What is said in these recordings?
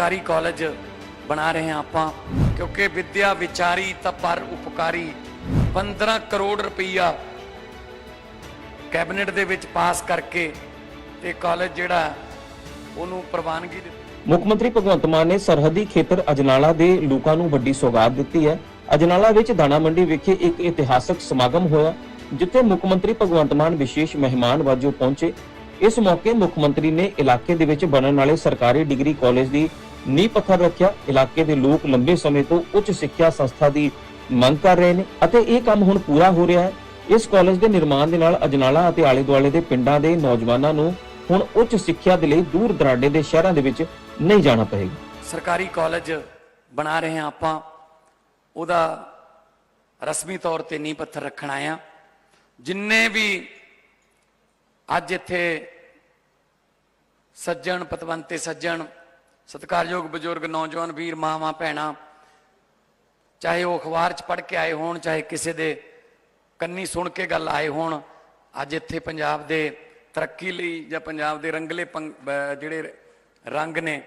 ਸਰਕਾਰੀ ਕਾਲਜ ਬਣਾ ਰਹੇ ਹਾਂ ਆਪਾਂ, ਕਿਉਂਕਿ ਵਿਦਿਆ ਵਿਚਾਰੀ ਤਾਂ ਪਰ ਉਪਕਾਰੀ। 15 ਕਰੋੜ ਰੁਪਈਆ ਕੈਬਨਿਟ ਦੇ ਵਿੱਚ ਪਾਸ ਕਰਕੇ ਤੇ ਕਾਲਜ ਜਿਹੜਾ, ਉਹਨੂੰ ਪ੍ਰਵਾਨਗੀ ਦਿੱਤੀ। ਮੁੱਖ ਮੰਤਰੀ ਭਗਵੰਤ ਮਾਨ ਨੇ ਸਰਹੱਦੀ ਖੇਤਰ ਅਜਨਾਲਾ ਦੇ ਲੋਕਾਂ ਨੂੰ ਵੱਡੀ ਸੌਗਾਤ ਦਿੱਤੀ ਹੈ। ਅਜਨਾਲਾ ਵਿੱਚ ਦਾਣਾ ਮੰਡੀ ਵਿਖੇ ਇੱਕ ਇਤਿਹਾਸਕ ਸਮਾਗਮ ਹੋਇਆ, ਜਿੱਥੇ ਮੁੱਖ ਮੰਤਰੀ ਭਗਵੰਤ ਮਾਨ ਵਿਸ਼ੇਸ਼ ਮਹਿਮਾਨ ਵਜੋਂ ਪਹੁੰਚੇ। ਇਸ ਮੌਕੇ ਮੁੱਖ ਮੰਤਰੀ ਨੇ ਇਲਾਕੇ ਦੇ ਵਿੱਚ ਬਣਨ ਵਾਲੇ ਸਰਕਾਰੀ ਡਿਗਰੀ ਕਾਲਜ ਦੀ ਨੀਂਹ ਪੱਥਰ ਰੱਖਿਆ ਇਲਾਕੇ ਦੇ ਲੋਕ ਲੰਬੇ ਸਮੇਂ ਤੋਂ ਉੱਚ ਸਿੱਖਿਆ ਸੰਸਥਾ ਦੀ ਮੰਗ ਕਰ ਰਹੇ ਨੇ ਅਤੇ ਇਹ ਕੰਮ ਹੁਣ ਪੂਰਾ ਹੋ ਰਿਹਾ ਹੈ। ਇਸ ਕਾਲਜ ਦੇ ਨਿਰਮਾਣ ਦੇ ਨਾਲ ਅਜਨਾਲਾ ਅਤੇ ਆਲੇ ਦੁਆਲੇ ਦੇ ਪਿੰਡਾਂ ਦੇ ਨੌਜਵਾਨਾਂ ਨੂੰ ਹੁਣ ਉੱਚ ਸਿੱਖਿਆ ਦੇ ਲਈ ਦੂਰ ਦਰਾਡੇ ਦੇ ਸ਼ਹਿਰਾਂ ਦੇ ਵਿੱਚ ਨਹੀਂ ਜਾਣਾ ਪਏਗਾ। ਸਰਕਾਰੀ ਕਾਲਜ ਬਣਾ ਰਹੇ ਹਾਂ ਆਪਾਂ। ਉਹਦਾ ਰਸਮੀ ਤੌਰ ਤੇ ਨੀਂਹ ਪੱਥਰ ਰੱਖਣ ਆਏ ਜਿੰਨੇ ਵੀ ਅੱਜ ਇੱਥੇ ਸੱਜਣ, ਪਤਵੰਤੇ ਸੱਜਣ ਸਤਿਕਾਰਯੋਗ ਬਜ਼ੁਰਗ, ਨੌਜਵਾਨ, ਵੀਰ, ਮਾਵਾਂ, ਭੈਣਾਂ, ਚਾਹੇ ਉਹ ਅਖਬਾਰ 'ਚ ਪੜ੍ਹ ਕੇ ਆਏ ਹੋਣ, ਚਾਹੇ ਕਿਸੇ ਦੇ ਕੰਨੀ ਸੁਣ ਕੇ ਗੱਲ ਆਏ ਹੋਣ, ਅੱਜ ਇੱਥੇ ਪੰਜਾਬ ਦੇ ਤਰੱਕੀ ਲਈ ਜਾਂ ਪੰਜਾਬ ਦੇ ਰੰਗਲੇ ਪੰਗ- ਜਿਹੜੇ ਰੰਗ ਨੇ,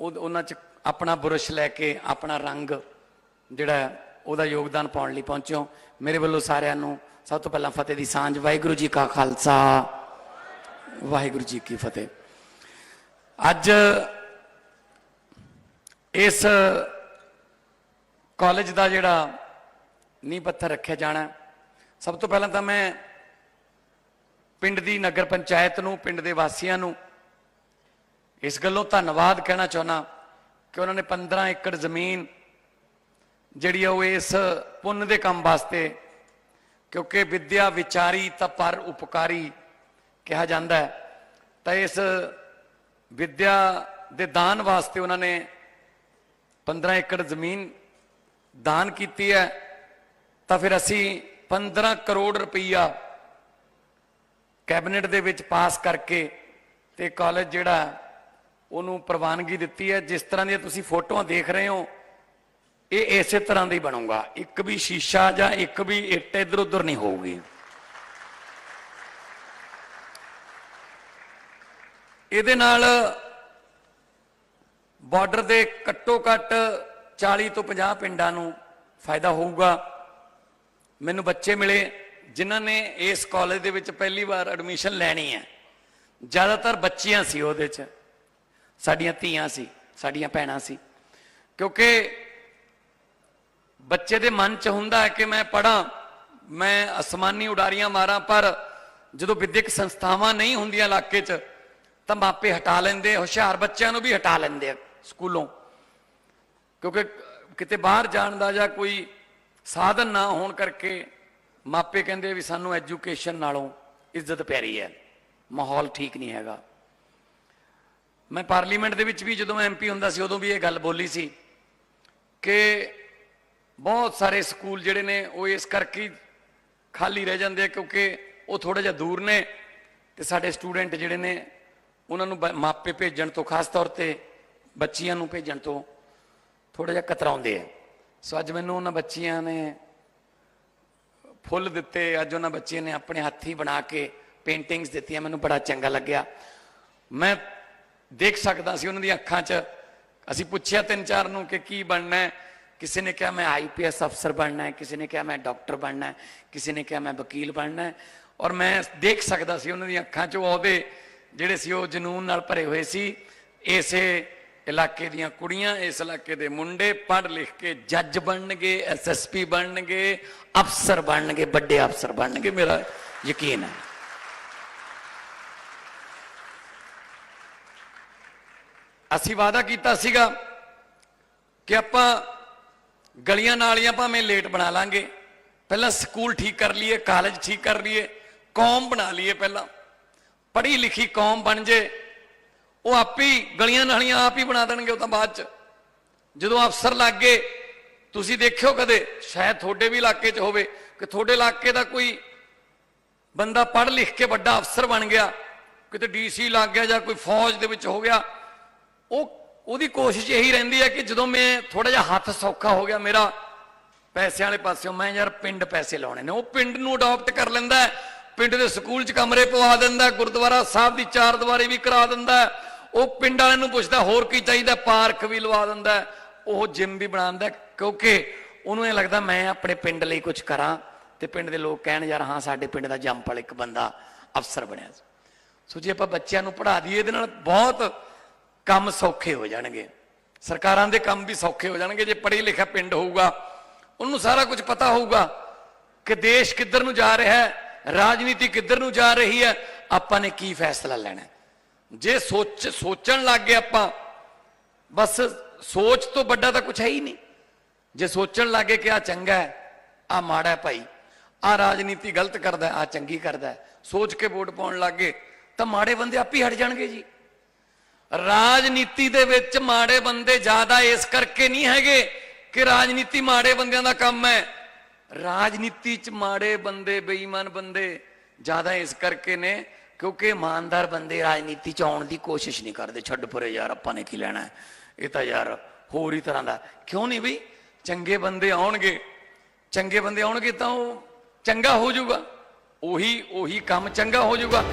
ਉਹ, ਉਹਨਾਂ 'ਚ ਆਪਣਾ ਬੁਰਸ਼ ਲੈ ਕੇ ਆਪਣਾ ਰੰਗ ਜਿਹੜਾ ਉਹਦਾ ਯੋਗਦਾਨ ਪਾਉਣ ਲਈ ਪਹੁੰਚਿਓ। ਮੇਰੇ ਵੱਲੋਂ ਸਾਰਿਆਂ ਨੂੰ ਸਭ ਤੋਂ ਪਹਿਲਾਂ ਫਤਿਹ ਦੀ ਸਾਂਝ, ਵਾਹਿਗੁਰੂ ਜੀ ਕਾ ਖਾਲਸਾ। ਵਾਹਿਗੁਰੂ ਜੀ ਕੀ ਫਤਿਹ। ਅੱਜ ਇਸ ਕਾਲਜ ਦਾ ਜਿਹੜਾ ਨੀਂਹ ਪੱਥਰ ਰੱਖਿਆ ਜਾਣਾ ਸਭ ਤੋਂ ਪਹਿਲਾਂ ਤਾਂ ਮੈਂ ਪਿੰਡ ਦੀ ਨਗਰ ਪੰਚਾਇਤ ਨੂੰ, ਪਿੰਡ ਦੇ ਵਾਸੀਆਂ ਨੂੰ ਇਸ ਗੱਲੋਂ ਧੰਨਵਾਦ ਕਹਿਣਾ ਚਾਹੁੰਦਾ ਕਿ ਉਹਨਾਂ ਨੇ 15 ਏਕੜ ਜ਼ਮੀਨ ਜਿਹੜੀ ਆ ਉਹ ਇਸ ਪੁੰਨ ਦੇ ਕੰਮ ਵਾਸਤੇ, ਕਿਉਂਕਿ ਵਿਦਿਆ ਵਿਚਾਰੀ ਤਾਂ ਪਰ ਉਪਕਾਰੀ ਕਿਹਾ ਜਾਂਦਾ ਹੈ। ਤਾਂ ਇਸ ਵਿਦਿਆ ਦੇ ਦਾਨ ਵਾਸਤੇ ਉਹਨਾਂ ਨੇ 15 ਏਕੜ ਜ਼ਮੀਨ ਦਾਨ ਕੀਤੀ ਹੈ, ਤਾਂ ਫਿਰ ਅਸੀਂ 15 ਕਰੋੜ ਰੁਪਈਆ ਕੈਬਨਿਟ ਦੇ ਵਿੱਚ ਪਾਸ ਕਰਕੇ ਤੇ ਕਾਲਜ ਜਿਹੜਾ ਉਹਨੂੰ ਪ੍ਰਵਾਨਗੀ ਦਿੱਤੀ ਹੈ। ਜਿਸ ਤਰ੍ਹਾਂ ਦੀਆਂ ਤੁਸੀਂ ਫੋਟੋਆਂ ਦੇਖ ਰਹੇ ਹੋ, ਇਹ ਇਸੇ ਤਰ੍ਹਾਂ ਦਾ ਹੀ ਬਣੂਗਾ। ਇੱਕ ਵੀ ਸ਼ੀਸ਼ਾ ਜਾਂ ਇੱਕ ਵੀ ਇੱਟ ਇੱਧਰ ਉੱਧਰ ਨਹੀਂ ਹੋਊਗੀ। ਇਹਦੇ ਨਾਲ ਬਾਰਡਰ ਦੇ ਘੱਟੋ ਘੱਟ 40 ਤੋਂ 50 ਪਿੰਡਾਂ ਨੂੰ ਫਾਇਦਾ ਹੋਊਗਾ। ਮੈਨੂੰ ਬੱਚੇ ਮਿਲੇ ਜਿਨ੍ਹਾਂ ਨੇ ਇਸ ਕਾਲਜ ਦੇ ਵਿੱਚ ਪਹਿਲੀ ਵਾਰ ਐਡਮਿਸ਼ਨ ਲੈਣੀ ਹੈ। ਜ਼ਿਆਦਾਤਰ ਬੱਚੀਆਂ ਸੀ ਉਹਦੇ 'ਚ। ਸਾਡੀਆਂ ਧੀਆਂ ਸੀ, ਸਾਡੀਆਂ ਭੈਣਾਂ ਸੀ। ਕਿਉਂਕਿ ਬੱਚੇ ਦੇ ਮਨ 'ਚ ਹੁੰਦਾ ਹੈ ਕਿ ਮੈਂ ਪੜਾਂ ਮੈਂ ਅਸਮਾਨੀ ਉਡਾਰੀਆਂ ਮਾਰਾਂ, ਪਰ ਜਦੋਂ ਵਿਦਿਅਕ ਸੰਸਥਾਵਾਂ ਨਹੀਂ ਹੁੰਦੀਆਂ ਇਲਾਕੇ 'ਚ, ਤਾਂ ਮਾਪੇ ਹਟਾ ਲੈਂਦੇ, ਹੁਸ਼ਿਆਰ ਬੱਚਿਆਂ ਨੂੰ ਵੀ ਹਟਾ ਲੈਂਦੇ ਆ। ਸਕੂਲੋਂ। ਕਿਉਂਕਿ ਕਿਤੇ ਬਾਹਰ ਜਾਣ ਦਾ ਜਾਂ ਕੋਈ ਸਾਧਨ ਨਾ ਹੋਣ ਕਰਕੇ ਮਾਪੇ ਕਹਿੰਦੇ ਵੀ ਸਾਨੂੰ ਐਜੂਕੇਸ਼ਨ ਨਾਲੋਂ ਇੱਜ਼ਤ ਪਿਆਰੀ ਹੈ। ਮਾਹੌਲ ਠੀਕ ਨਹੀਂ ਹੈਗਾ। ਮੈਂ ਪਾਰਲੀਮੈਂਟ ਦੇ ਵਿੱਚ ਵੀ ਜਦੋਂ ਐਮਪੀ ਹੁੰਦਾ ਸੀ ਉਦੋਂ ਵੀ ਇਹ ਗੱਲ ਬੋਲੀ ਸੀ ਕਿ ਬਹੁਤ ਸਾਰੇ ਸਕੂਲ ਜਿਹੜੇ ਨੇ ਉਹ ਇਸ ਕਰਕੇ ਖਾਲੀ ਰਹਿ ਜਾਂਦੇ ਆ ਕਿਉਂਕਿ ਉਹ ਥੋੜਾ ਜਿਹਾ ਦੂਰ ਨੇ ਤੇ ਸਾਡੇ ਸਟੂਡੈਂਟ ਜਿਹੜੇ ਨੇ ਉਹਨਾਂ ਨੂੰ ਬ- ਮਾਪੇ ਭੇਜਣ ਤੋਂ ਖਾਸ ਤੌਰ ਤੇ ਬੱਚੀਆਂ ਨੂੰ ਭੇਜਣ ਤੋਂ ਥੋੜਾ ਜਿਹਾ ਕਤਰਾਉਂਦੇ ਆ। ਸੋ ਅੱਜ ਮੈਨੂੰ ਉਹਨਾਂ ਬੱਚੀਆਂ ਨੇ ਫੁੱਲ ਦਿੱਤੇ, ਅੱਜ ਉਹਨਾਂ ਬੱਚੀਆਂ ਨੇ ਆਪਣੇ ਹੱਥੀਂ ਬਣਾ ਕੇ ਪੇਂਟਿੰਗਸ ਦਿੱਤੀਆਂ, ਮੈਨੂੰ ਬੜਾ ਚੰਗਾ ਲੱਗਿਆ। ਮੈਂ ਦੇਖ ਸਕਦਾ ਸੀ ਉਹਨਾਂ ਦੀਆਂ ਅੱਖਾਂ 'ਚ, ਅਸੀਂ ਪੁੱਛਿਆ ਤਿੰਨ ਚਾਰ ਨੂੰ ਕਿ ਕੀ ਬਣਨਾ ਹੈ। ਕਿਸੇ ਨੇ ਕਿਹਾ ਮੈਂ ਆਈਪੀਐਸ ਅਫਸਰ ਬਣਨਾ ਹੈ, ਕਿਸੇ ਨੇ ਕਿਹਾ ਮੈਂ ਡਾਕਟਰ ਬਣਨਾ ਹੈ, ਕਿਸੇ ਨੇ ਕਿਹਾ ਮੈਂ ਵਕੀਲ ਬਣਨਾ ਹੈ। ਔਰ ਮੈਂ ਦੇਖ ਸਕਦਾ ਸੀ ਉਹਨਾਂ ਦੀਆਂ ਅੱਖਾਂ 'ਚ ਉਹਦੇ ਜਿਹੜੇ ਸੀ ਉਹ ਜਨੂਨ ਨਾਲ ਭਰੇ ਹੋਏ ਸੀ। ਇਸੇ ਇਲਾਕੇ ਦੀਆਂ ਕੁੜੀਆਂ ਇਸ ਇਲਾਕੇ ਦੇ ਮੁੰਡੇ ਪੜ੍ਹ ਲਿਖ ਕੇ ਜੱਜ ਬਣਨਗੇ ਐਸਐਸਪੀ ਬਣਨਗੇ ਅਫਸਰ ਬਣਨਗੇ ਵੱਡੇ ਅਫਸਰ ਬਣਨਗੇ ਮੇਰਾ ਯਕੀਨ ਹੈ ਅਸੀਂ ਵਾਅਦਾ ਕੀਤਾ ਸੀਗਾ ਕਿ ਆਪਾਂ ਗਲੀਆਂ ਨਾਲੀਆਂ ਭਾਵੇਂ ਲੇਟ ਬਣਾ ਲਾਂਗੇ ਪਹਿਲਾਂ ਸਕੂਲ ਠੀਕ ਕਰ ਲਈਏ ਕਾਲਜ ਠੀਕ ਕਰ ਲਈਏ ਕੌਮ ਬਣਾ ਲਈਏ ਪਹਿਲਾਂ ਪੜ੍ਹੀ ਲਿਖੀ ਕੌਮ ਬਣ ਜੇ ਉਹ ਆਪੇ ਹੀ ਗਲੀਆਂ ਨਾਲੀਆਂ ਆਪ ਹੀ ਬਣਾ ਦੇਣਗੇ ਉਹ ਤਾਂ ਬਾਅਦ ਚ। ਜਦੋਂ ਅਫਸਰ ਲੱਗ ਗਏ, ਤੁਸੀਂ ਦੇਖਿਓ ਕਦੇ, ਸ਼ਾਇਦ ਤੁਹਾਡੇ ਵੀ ਇਲਾਕੇ 'ਚ ਹੋਵੇ, ਕਿ ਤੁਹਾਡੇ ਇਲਾਕੇ ਦਾ ਕੋਈ ਬੰਦਾ ਪੜ੍ਹ ਲਿਖ ਕੇ ਵੱਡਾ ਅਫਸਰ ਬਣ ਗਿਆ, ਕਿਤੇ ਡੀਸੀ ਲੱਗ ਗਿਆ ਜਾਂ ਕੋਈ ਫੌਜ ਦੇ ਵਿੱਚ ਹੋ ਗਿਆ, ਉਹ, ਉਹਦੀ ਕੋਸ਼ਿਸ਼ ਇਹੀ ਰਹਿੰਦੀ ਹੈ ਕਿ ਜਦੋਂ ਮੈਂ ਥੋੜਾ ਜਿਹਾ ਹੱਥ ਸੌਖਾ ਹੋ ਗਿਆ ਮੇਰਾ ਪੈਸੇ ਵਾਲੇ ਪਾਸਿਓਂ, ਮੈਂ ਯਾਰ ਪਿੰਡ ਪੈਸੇ ਲਾਉਣੇ ਨੇ, ਉਹ ਪਿੰਡ ਨੂੰ ਅਡਾਪਟ ਕਰ ਲੈਂਦਾ ਪਿੰਡ ਦੇ ਸਕੂਲ 'ਚ ਕਮਰੇ ਪਵਾ ਦਿੰਦਾ ਗੁਰਦੁਆਰਾ ਸਾਹਿਬ ਦੀ ਚਾਰ ਦੀਵਾਰੀ ਵੀ ਕਰਾ ਦਿੰਦਾ ਉਹ ਪਿੰਡ ਵਾਲਿਆਂ ਨੂੰ ਪੁੱਛਦਾ ਹੋਰ ਕੀ ਚਾਹੀਦਾ? ਪਾਰਕ ਵੀ ਲਵਾ ਦਿੰਦਾ ਉਹ ਜਿਮ ਵੀ ਬਣਾਉਂਦਾ ਹੈ, ਕਿਉਂਕਿ ਉਹਨੂੰ ਇਹ ਲੱਗਦਾ ਮੈਂ ਆਪਣੇ ਪਿੰਡ ਲਈ ਕੁਝ ਕਰਾਂ ਤੇ ਪਿੰਡ ਦੇ ਲੋਕ ਕਹਿਣ ਯਾਰ ਹਾਂ ਸਾਡੇ ਪਿੰਡ ਦਾ ਜੰਪਲ ਇੱਕ ਬੰਦਾ ਅਫਸਰ ਬਣਿਆ ਸੀ। ਸੋ ਜੇ ਆਪਾਂ ਬੱਚਿਆਂ ਨੂੰ ਪੜ੍ਹਾ ਦਈਏ ਇਹਦੇ ਨਾਲ ਬਹੁਤ ਕੰਮ ਸੌਖੇ ਹੋ ਜਾਣਗੇ। ਸਰਕਾਰਾਂ ਦੇ ਕੰਮ ਵੀ ਸੌਖੇ ਹੋ ਜਾਣਗੇ ਜੇ ਪੜ੍ਹੇ ਲਿਖਿਆ ਪਿੰਡ ਹੋਊਗਾ ਉਹਨੂੰ ਸਾਰਾ ਕੁਝ ਪਤਾ ਹੋਊਗਾ ਕਿ ਦੇਸ਼ ਕਿੱਧਰ ਨੂੰ ਜਾ ਰਿਹਾ ਹੈ ਰਾਜਨੀਤੀ ਕਿੱਧਰ ਨੂੰ ਜਾ ਰਹੀ ਹੈ ਆਪਾਂ ਨੇ ਕੀ ਫੈਸਲਾ ਲੈਣਾ ਹੈ। ਜੇ ਸੋਚ ਸੋਚਣ ਲੱਗ ਗਏ ਆਪਾਂ, ਬਸ ਸੋਚ ਤੋਂ ਵੱਡਾ ਤਾਂ ਕੁਝ ਹੈ ਹੀ ਨਹੀਂ। ਜੇ ਸੋਚਣ ਲੱਗੇ ਕਿ ਆ ਚੰਗਾ ਹੈ ਆ ਮਾੜਾ ਹੈ ਭਾਈ ਆ ਰਾਜਨੀਤੀ ਗਲਤ ਕਰਦਾ ਆ ਚੰਗੀ ਕਰਦਾ ਸੋਚ ਕੇ ਵੋਟ ਪਾਉਣ ਲੱਗੇ ਤਾਂ ਮਾੜੇ ਬੰਦੇ ਆਪ ਹੀ ਹਟ ਜਾਣਗੇ ਜੀ। ਰਾਜਨੀਤੀ ਦੇ ਵਿੱਚ ਮਾੜੇ ਬੰਦੇ ਜ਼ਿਆਦਾ ਇਸ ਕਰਕੇ ਨਹੀਂ ਹੈਗੇ ਕਿ ਰਾਜਨੀਤੀ ਮਾੜੇ ਬੰਦਿਆਂ ਦਾ ਕੰਮ ਹੈ। ਰਾਜਨੀਤੀ 'ਚ ਮਾੜੇ ਬੰਦੇ, ਬੇਈਮਾਨ ਬੰਦੇ ਜ਼ਿਆਦਾ ਇਸ ਕਰਕੇ ਨੇ ਕਿਉਂਕਿ ਇਮਾਨਦਾਰ ਬੰਦੇ ਰਾਜਨੀਤੀ 'ਚ ਆਉਣ ਦੀ ਕੋਸ਼ਿਸ਼ ਨਹੀਂ ਕਰਦੇ। ਛੱਡ ਪਰੇ ਯਾਰ, ਆਪਾਂ ਨੇ ਕੀ ਲੈਣਾ ਇਹ ਤਾਂ ਯਾਰ ਹੋਰ ਹੀ ਤਰ੍ਹਾਂ ਦਾ। ਕਿਉਂ ਨਹੀਂ ਬਈ? ਚੰਗੇ ਬੰਦੇ ਆਉਣਗੇ। ਚੰਗੇ ਬੰਦੇ ਆਉਣਗੇ ਤਾਂ ਉਹ ਚੰਗਾ ਹੋ ਜਾਊਗਾ। ਉਹੀ ਉਹੀ ਕੰਮ ਚੰਗਾ ਹੋ ਜਾਊਗਾ।